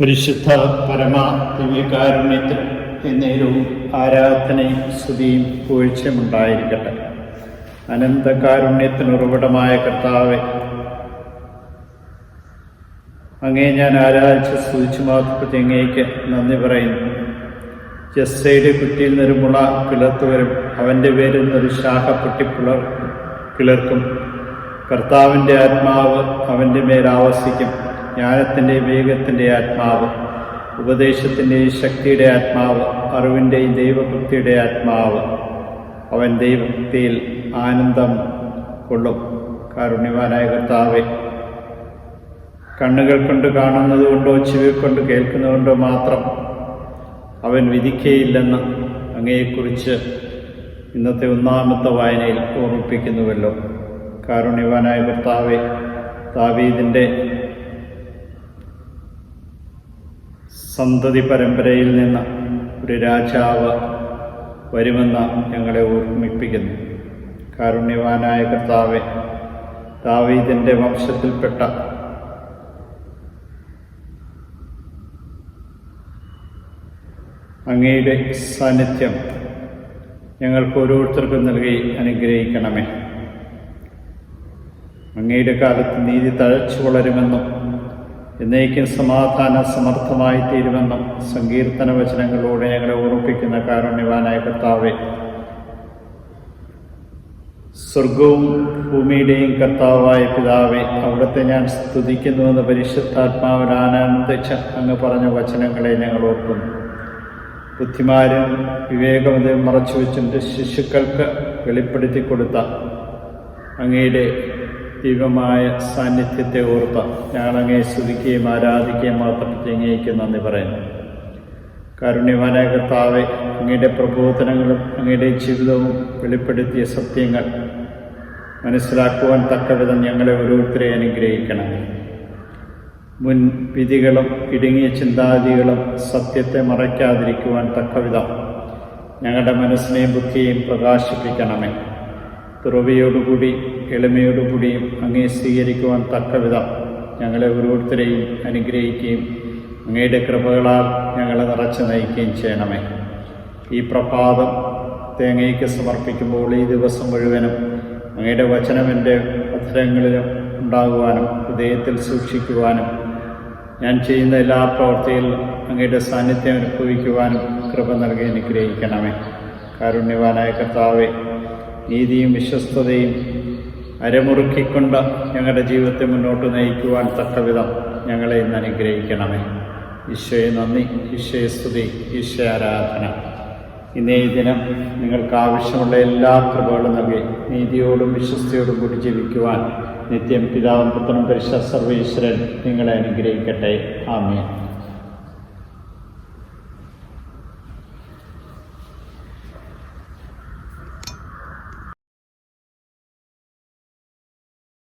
പരിശുദ്ധ പരമാ ദിവ്യകാരുണ്യത്തിൽ എന്നേരവും ആരാധനയും സ്തുതിയും പൂഴ്ചയുമുണ്ടായിരിക്കട്ടെ അനന്തകാരുണ്യത്തിനുറവിടമായ കർത്താവെ അങ്ങേ ഞാൻ ആരാധിച്ച് സ്തുതിച്ചു മാത്രത്തെ അങ്ങേക്ക് നന്ദി പറയുന്നു. ജസ്സയുടെ കുറ്റിയിൽ നിന്നൊരു മുള കിളർത്തുവരും അവന്റെ പേരിൽ നിന്നൊരു ശാഖ പൊട്ടിപ്പിളർ കിളർക്കും. കർത്താവിന്റെ ആത്മാവ് അവന്റെ മേൽ ആവസിക്കും. ജ്ഞാനത്തിന്റെ വിവേകത്തിന്റെ ആത്മാവ് ഉപദേശത്തിന്റെയും ശക്തിയുടെ ആത്മാവ് അറിവിന്റെയും ദൈവഭക്തിയുടെ ആത്മാവ്. അവൻ ദൈവഭക്തിയിൽ ആനന്ദം കൊള്ളും. കാരുണ്യവാനായ കർത്താവെ കണ്ണുകൾ കൊണ്ട് കാണുന്നത് കൊണ്ടോ ചെവി കൊണ്ട് കേൾക്കുന്നതുകൊണ്ടോ മാത്രം അവൻ വിധിക്കേയില്ലെന്ന് അങ്ങയെക്കുറിച്ച് ഇന്നത്തെ ഒന്നാമത്തെ വായനയിൽ ഓർമ്മിപ്പിക്കുന്നുവല്ലോ. കാരുണ്യവാനായ കർത്താവെ ദാവീദിന്റെ സന്തതി പരമ്പരയിൽ നിന്ന് ഒരു രാജാവ് വരുമെന്ന് ഞങ്ങളെ ഓർമ്മിപ്പിക്കുന്നു. കാരുണ്യവാനായ കർത്താവെ ദാവീദിന്റെ വംശത്തിൽപ്പെട്ട അങ്ങയുടെ സാന്നിധ്യം ഞങ്ങൾക്ക് ഓരോരുത്തർക്കും നൽകി അനുഗ്രഹിക്കണമേ. അങ്ങയുടെ കാലത്ത് നീതി തഴച്ചു വളരുമെന്നും എന്നേക്കും സമാധാന സമർത്ഥമായി തീരുമെന്നും സങ്കീർത്തന വചനങ്ങളിലൂടെ ഞങ്ങളെ ഓർമ്മിപ്പിക്കുന്ന കാരുണ്യവാനായ കർത്താവെ. സ്വർഗവും ഭൂമിയുടെയും കർത്താവായ പിതാവെ അവിടുത്തെ ഞാൻ സ്തുതിക്കുന്നുവെന്ന് പരിശുദ്ധാത്മാവിൽ ആനന്ദിച്ച് അങ്ങ് പറഞ്ഞ വചനങ്ങളെ ഞങ്ങൾ ഓർക്കുന്നു. ബുദ്ധിമാരും വിവേകമതയും മറച്ചു വെച്ചിട്ട് ശിശുക്കൾക്ക് വെളിപ്പെടുത്തി കൊടുത്ത അങ്ങയുടെ ദിവ്യമായ സാന്നിധ്യത്തെ ഓർത്ത ഞങ്ങൾ അങ്ങേ സ്തുതിക്കുകയും ആരാധിക്കുകയും മാത്രം അങ്ങേക്ക് നന്ദി പറയുന്നു. കാരുണ്യവാനായ കർത്താവെ അങ്ങയുടെ പ്രബോധനങ്ങളും അങ്ങയുടെ ജീവിതവും വെളിപ്പെടുത്തിയ സത്യങ്ങൾ മനസ്സിലാക്കുവാൻ തക്കവിധം ഞങ്ങളെ ഓരോരുത്തരെ അനുഗ്രഹിക്കണം. മുൻ വിധികളും ഇടുങ്ങിയ ചിന്താഗതികളും സത്യത്തെ മറയ്ക്കാതിരിക്കുവാൻ തക്കവിധം ഞങ്ങളുടെ മനസ്സിനെയും ബുദ്ധിയെയും പ്രകാശിപ്പിക്കണമേ. തുറവിയോടുകൂടി എളിമയോടുകൂടിയും അങ്ങേ സ്വീകരിക്കുവാൻ തക്കവിധം ഞങ്ങളെ ഓരോരുത്തരെയും അനുഗ്രഹിക്കുകയും അങ്ങയുടെ കൃപകളാൽ ഞങ്ങളെ നിറച്ച് നയിക്കുകയും ചെയ്യണമേ. ഈ പ്രഭാതം തേങ്ങയ്ക്ക് സമർപ്പിക്കുമ്പോൾ ഈ ദിവസം മുഴുവനും അങ്ങയുടെ വചനം എന്റെ അധരങ്ങളിലും ഉണ്ടാകുവാനും ഹൃദയത്തിൽ സൂക്ഷിക്കുവാനും ഞാൻ ചെയ്യുന്ന എല്ലാ പ്രവൃത്തിയിലും അങ്ങയുടെ സാന്നിധ്യം അനുഭവിക്കുവാനും കൃപ നൽകി അനുഗ്രഹിക്കണമേ. കാരുണ്യവാനായ കർത്താവെ നീതിയും വിശ്വസ്തതയും അരമുറുക്കിക്കൊണ്ട് ഞങ്ങളുടെ ജീവിതത്തെ മുന്നോട്ട് നയിക്കുവാൻ തക്കവിധം ഞങ്ങളെ ഇന്ന് അനുഗ്രഹിക്കണമേ. ഈശോയെ നന്ദി ഈശോയെ സ്തുതി ഈശോ ആരാധന. ഇന്നേ ദിനം നിങ്ങൾക്ക് ആവശ്യമുള്ള എല്ലാ കൃപകളും നൽകി നീതിയോടും വിശ്വസ്തയോടും കൂടി ജീവിക്കുവാൻ നിത്യം പിതാവും പുത്രനും പരിശ സർവീശ്വരൻ നിങ്ങളെ അനുഗ്രഹിക്കട്ടെ. ആമേ